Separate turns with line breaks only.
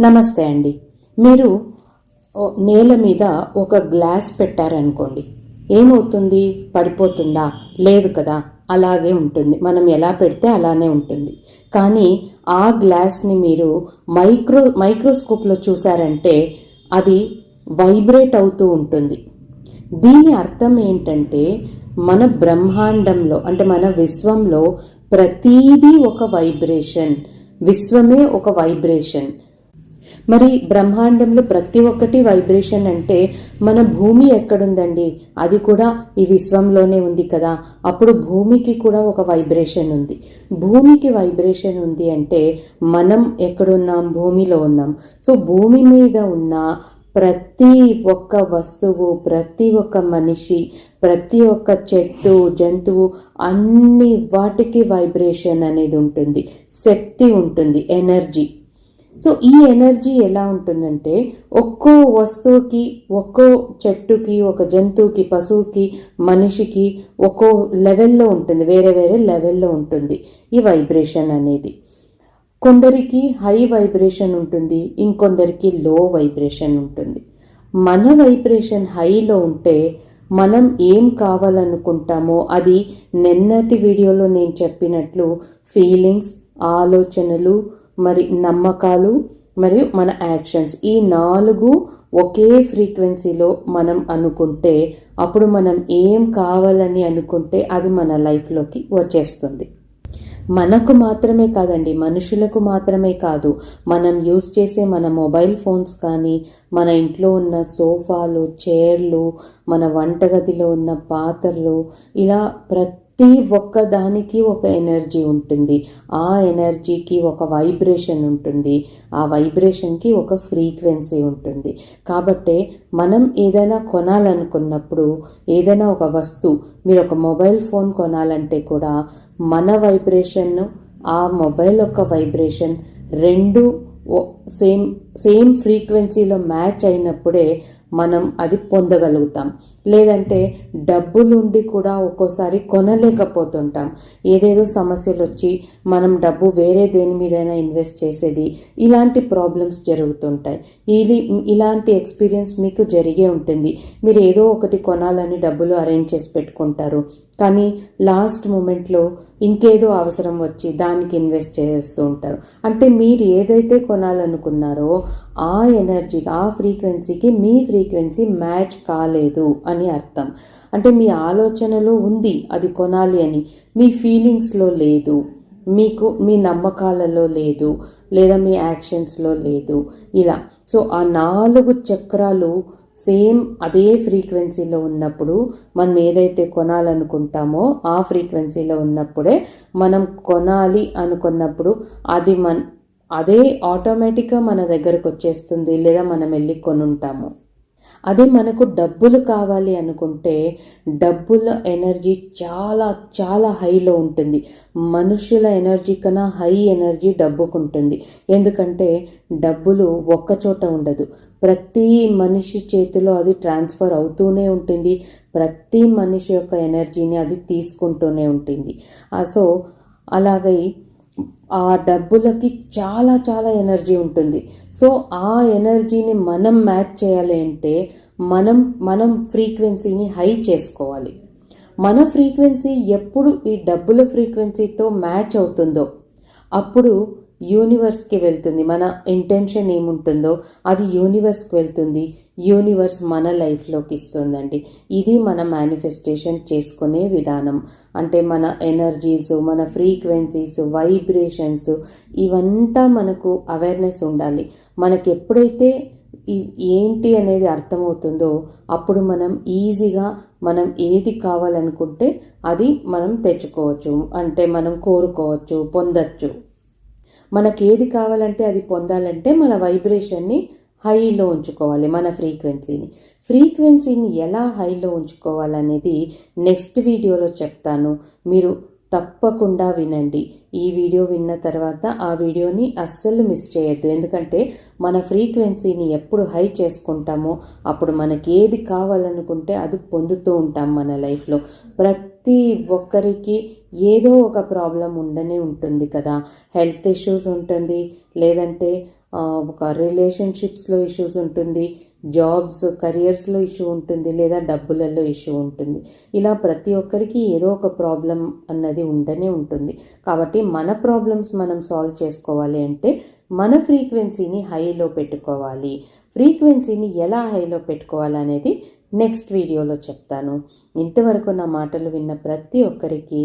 నమస్తే అండి. మీరు నేల మీద ఒక గ్లాస్ పెట్టారనుకోండి. ఏమవుతుంది? పడిపోతుందా? లేదు కదా. అలాగే ఉంటుంది. మనం ఎలా పెడితే అలానే ఉంటుంది. కానీ ఆ గ్లాస్ని మీరు మైక్రో మైక్రోస్కోప్లో చూసారంటే అది వైబ్రేట్ అవుతూ ఉంటుంది. దీని అర్థం ఏంటంటే మన బ్రహ్మాండంలో అంటే మన విశ్వంలో ప్రతీదీ ఒక వైబ్రేషన్. విశ్వమే ఒక వైబ్రేషన్. మరి బ్రహ్మాండంలో ప్రతి ఒక్కటి వైబ్రేషన్ అంటే మన భూమి ఎక్కడుందండి? అది కూడా ఈ విశ్వంలోనే ఉంది కదా. అప్పుడు భూమికి కూడా ఒక వైబ్రేషన్ ఉంది. భూమికి వైబ్రేషన్ ఉంది అంటే మనం ఎక్కడున్నాం? భూమిలో ఉన్నాం. సో భూమి మీద ఉన్న ప్రతి ఒక్క వస్తువు ప్రతి ఒక్క మనిషి ప్రతి ఒక్క చెట్టు జంతువు అన్ని వాటికి వైబ్రేషన్ అనేది ఉంటుంది. శక్తి ఉంటుంది. ఎనర్జీ సో ఈ ఎనర్జీ ఎలా ఉంటుందంటే ఒక్కో వస్తువుకి ఒక్కో చెట్టుకి ఒక జంతువుకి పశువుకి మనిషికి ఒక్కో లెవెల్లో ఉంటుంది వేరే వేరే లెవెల్లో ఉంటుంది ఈ వైబ్రేషన్ అనేది. కొందరికి హై వైబ్రేషన్ ఉంటుంది ఇంకొందరికి లో వైబ్రేషన్ ఉంటుంది. మన వైబ్రేషన్ హైలో ఉంటే మనం ఏం కావాలనుకుంటామో అది నిన్నటి వీడియోలో నేను చెప్పినట్లు ఫీలింగ్స్ ఆలోచనలు మరి నమ్మకాలు మరియు మన యాక్షన్స్. ఈ నాలుగు ఒకే ఫ్రీక్వెన్సీలో మనం అనుకుంటే అప్పుడు మనం ఏం కావాలని అనుకుంటే అది మన లైఫ్లోకి వచ్చేస్తుంది. మనకు మాత్రమే కాదండి మనుషులకు మాత్రమే కాదు. మనం యూజ్ చేసే మన మొబైల్ ఫోన్స్ కానీ మన ఇంట్లో ఉన్న సోఫాలు చైర్లు మన వంటగదిలో ఉన్న పాత్రలు ఇలా ప్రతి ఒక్క దానికి ఒక ఎనర్జీ ఉంటుంది. ఆ ఎనర్జీకి ఒక వైబ్రేషన్ ఉంటుంది. ఆ వైబ్రేషన్కి ఒక ఫ్రీక్వెన్సీ ఉంటుంది. కాబట్టి మనం ఏదైనా కొనాలనుకున్నప్పుడు ఏదైనా ఒక వస్తువు మీరు ఒక మొబైల్ ఫోన్ కొనాలంటే కూడా మన వైబ్రేషన్ ఆ మొబైల్ యొక్క వైబ్రేషన్ రెండు ఓ- సేమ్ సేమ్ ఫ్రీక్వెన్సీలో మ్యాచ్ అయినప్పుడే మనం అది పొందగలుగుతాం. లేదంటే డబ్బులుండి కూడా ఒక్కోసారి కొనలేకపోతుంటాం. ఏదేదో సమస్యలు వచ్చి మనం డబ్బు వేరే దేని మీదైనా ఇన్వెస్ట్ చేసేది ఇలాంటి ప్రాబ్లమ్స్ జరుగుతుంటాయి. ఇది ఇలాంటి ఎక్స్పీరియన్స్ మీకు జరిగే ఉంటుంది. మీరు ఏదో ఒకటి కొనాలని డబ్బులు అరేంజ్ చేసి పెట్టుకుంటారు. కానీ లాస్ట్ మూమెంట్లో ఇంకేదో అవసరం వచ్చి దానికి ఇన్వెస్ట్ చేస్తూ ఉంటారు. అంటే మీరు ఏదైతే కొనాలనుకున్నారో ఆ ఎనర్జీ ఆ ఫ్రీక్వెన్సీకి మీ ఫ్రీ ఫ్రీక్వెన్సీ మ్యాచ్ కాలేదు అని అర్థం. అంటే మీ ఆలోచనలో ఉంది అది కొనాలి అని. మీ ఫీలింగ్స్లో లేదు. మీకు మీ నమ్మకాలలో లేదు. లేదా మీ యాక్షన్స్లో లేదు. ఇలా. సో ఆ నాలుగు చక్రాలు సేమ్ అదే ఫ్రీక్వెన్సీలో ఉన్నప్పుడు మనం ఏదైతే కొనాలనుకుంటామో ఆ ఫ్రీక్వెన్సీలో ఉన్నప్పుడే మనం కొనాలి అనుకున్నప్పుడు అది మన అదే ఆటోమేటిక్గా మన దగ్గరకు వచ్చేస్తుంది లేదా మనం వెళ్ళి కొనుంటాము. అదే మనకు డబ్బులు కావాలి అనుకుంటే డబ్బుల ఎనర్జీ చాలా చాలా హైలో ఉంటుంది. మనుషుల ఎనర్జీ కన్నా హై ఎనర్జీ డబ్బుకు ఉంటుంది ఎందుకంటే డబ్బులు ఒక్క చోట ఉండదు. ప్రతి మనిషి చేతిలో అది ట్రాన్స్ఫర్ అవుతూనే ఉంటుంది. ప్రతి మనిషి యొక్క ఎనర్జీని అది తీసుకుంటూనే ఉంటుంది. ఆ సో అలాగే ఆ డబ్బులకి చాలా చాలా ఎనర్జీ ఉంటుంది. సో ఆ ఎనర్జీని మనం మ్యాచ్ చేయాలి అంటే మనం మనం ఫ్రీక్వెన్సీని హై చేసుకోవాలి. మన ఫ్రీక్వెన్సీ ఎప్పుడు ఈ డబ్బుల ఫ్రీక్వెన్సీతో మ్యాచ్ అవుతుందో అప్పుడు యూనివర్స్కి వెళ్తుంది. మన ఇంటెన్షన్ ఏముంటుందో అది యూనివర్స్కి వెళ్తుంది. యూనివర్స్ మన లైఫ్లోకి ఇస్తుందండి. ఇది మన మేనిఫెస్టేషన్ చేసుకునే విధానం. అంటే మన ఎనర్జీస్ మన ఫ్రీక్వెన్సీస్ వైబ్రేషన్స్ ఇవంతా మనకు అవేర్నెస్ ఉండాలి. మనకి ఎప్పుడైతే ఏంటి అనేది అర్థమవుతుందో అప్పుడు మనం ఈజీగా మనం ఏది కావాలనుకుంటే అది మనం తెచ్చుకోవచ్చు. అంటే మనం కోరుకోవచ్చు పొందొచ్చు. మనకి ఏది కావాలంటే అది పొందాలంటే మన వైబ్రేషన్ని హైలో ఉంచుకోవాలి మన ఫ్రీక్వెన్సీని. ఫ్రీక్వెన్సీని ఎలా హైలో ఉంచుకోవాలనేది నెక్స్ట్ వీడియోలో చెప్తాను. మీరు తప్పకుండా వినండి. ఈ వీడియో విన్న తర్వాత ఆ వీడియోని అస్సలు మిస్ చేయొద్దు. ఎందుకంటే మన ఫ్రీక్వెన్సీని ఎప్పుడు హై చేసుకుంటామో అప్పుడు మనకి ఏది కావాలనుకుంటే అది పొందుతూ ఉంటాం మన లైఫ్లో. ప్రతి ప్రతి ఒక్కరికి ఏదో ఒక ప్రాబ్లం ఉండనే ఉంటుంది కదా. హెల్త్ ఇష్యూస్ ఉంటుంది లేదంటే ఒక రిలేషన్షిప్స్లో ఇష్యూస్ ఉంటుంది జాబ్స్ కెరియర్స్లో ఇష్యూ ఉంటుంది లేదా డబ్బులలో ఇష్యూ ఉంటుంది. ఇలా ప్రతి ఒక్కరికి ఏదో ఒక ప్రాబ్లం అన్నది ఉండనే ఉంటుంది. కాబట్టి మన ప్రాబ్లమ్స్ మనం సాల్వ్ చేసుకోవాలి అంటే మన ఫ్రీక్వెన్సీని హైలో పెట్టుకోవాలి. ఫ్రీక్వెన్సీని ఎలా హైలో పెట్టుకోవాలనేది నెక్స్ట్ వీడియోలో చెప్తాను. ఇంతవరకు నా మాటలు విన్న ప్రతి ఒక్కరికి